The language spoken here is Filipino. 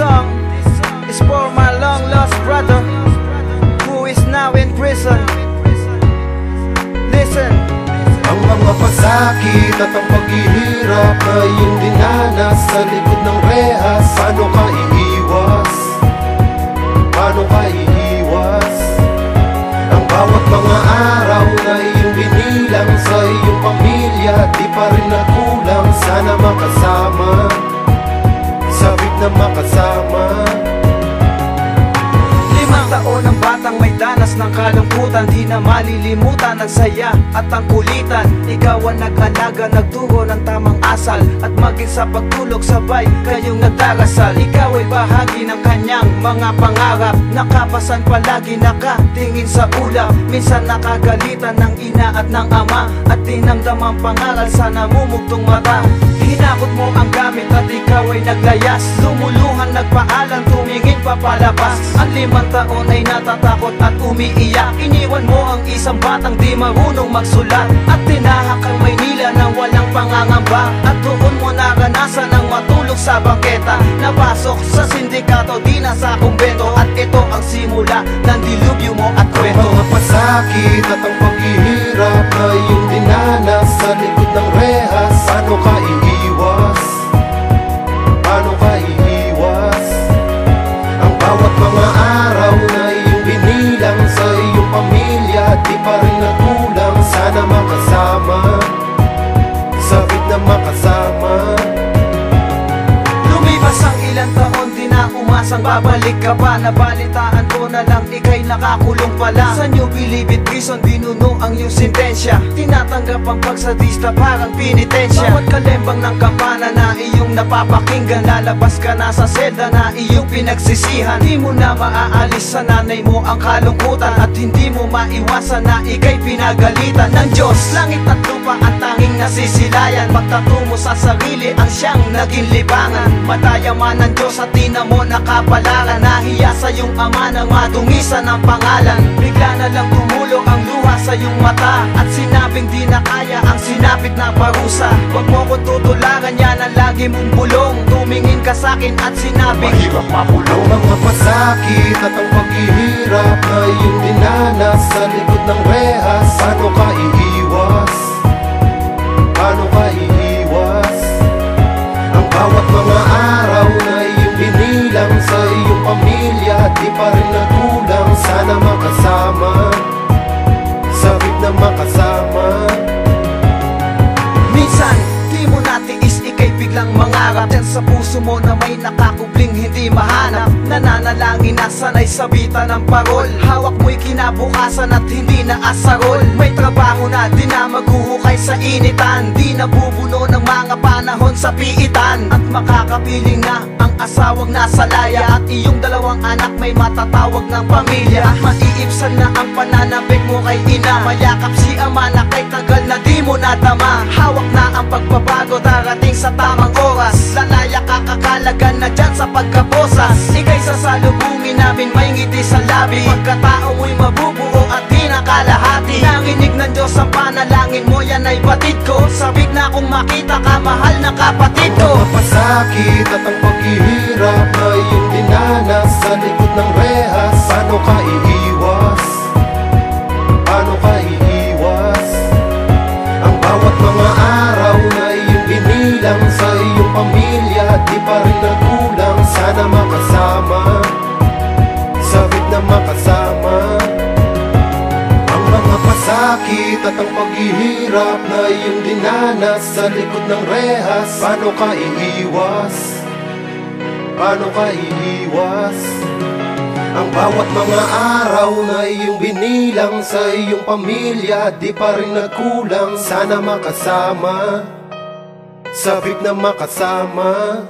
song is for my long lost brother who is now in prison. Listen. Ang mga pasakit at ang paghihirap ay hindi dinanas sa likod. Ng kalungkutan Di na malilimutan. Ang saya at ang kulitan. Ikaw ang nag-alaga, ng tamang asal. At maging sa pagtulog sabay kayong nagdarasal. Ikaw ay bahagi ng kanyang mga pangarap. Nakapasan palagi nakatingin sa ulap. Minsan nakagalitan ng ina at ng ama. At tinamdam ang pangaral sa namumugtong mata. Hinakot mo ang gamit at ikaw ay naglayas. Lumuluhan nagpaalam, tumingin pa palabas Ang limang taon ay natatakot at umiiyak. Iniwan mo ang isang batang di marunong magsulat. At tinahak ang Maynila na walang pangangamba. At doon mo naranasan ang matulog sa bangketa. Napasok sa sindikato, di na sa kumbento. At ito ang simula ng dilubyo mo at Ang kwento. mga pasakit at ang paghihirap na iyong dinanas sa likod ng rehas. Paano ka na umasang babalik ka pa Nabalitaan ko na lang ikay nakakulong pala. Sa New Bilibid Prison binuno ang iyong sentensya. Tinatanggap ang pagsadista parang pinitensya Bawat kalembang ng kampana na iyong napapakinggan Lalabas ka na sa selda na iyong pinagsisihan. Di mo na maaalis sa nanay mo ang kalungkutan At hindi mo maiwasan na ikay pinagalitan ng Diyos. Langit at lupa ang tanging nasisilayan. Pagtato mo sa sarili ang siyang naging libangan. Madaya man ng Diyos at di na mo nakapalaran Nahiya sa iyong ama nang madungisan ang pangalan. Bigla na lang tumulong ang luha sa iyong mata. At sinabing di na kaya ang sinapit na parusa. Huwag mo ko tutularan yan ang lagi mong bulong. Tumingin ka sa'kin at sinabing Mahirap mapulong Ang mga pasakit at ang paghihirap na iyong dinanas sa likod ng rehas. Paano ka iiwas? Pamilya biglang mangarap Diyan sa puso mo na may nakakubling hindi mahanap. Nananalangin na sanay sabitan ng parol. Hawak mo'y kinabukasan at hindi na asarol. May trabaho na di na maghuhukay sa initan. Di na bubuno ng mga panahon sa piitan. At makakapiling na ang asawang nasa laya. At iyong dalawang anak may matatawag ng pamilya. At maiibsan na ang pananabik mo kay ina. Mayakap si ama na kay tagal pagkaposas Ika'y sasalubungin namin may ngiti sa labi. Pagkatao mo'y mabubuo at di nakalahati. Nanginig ng Diyos ang panalangin mo yan ay batid ko. Sabik na kung makita ka mahal na kapatid ko. Ang mga pasakit at ang paghihirap na iyong dinanas sa likod ng rehas Paano ka iiwas? Paano ka iiwas? Ang bawat mga araw na iyong binilang sa iyong pamilya Di pa rin nagkulang, sana makasama Sabik na makasama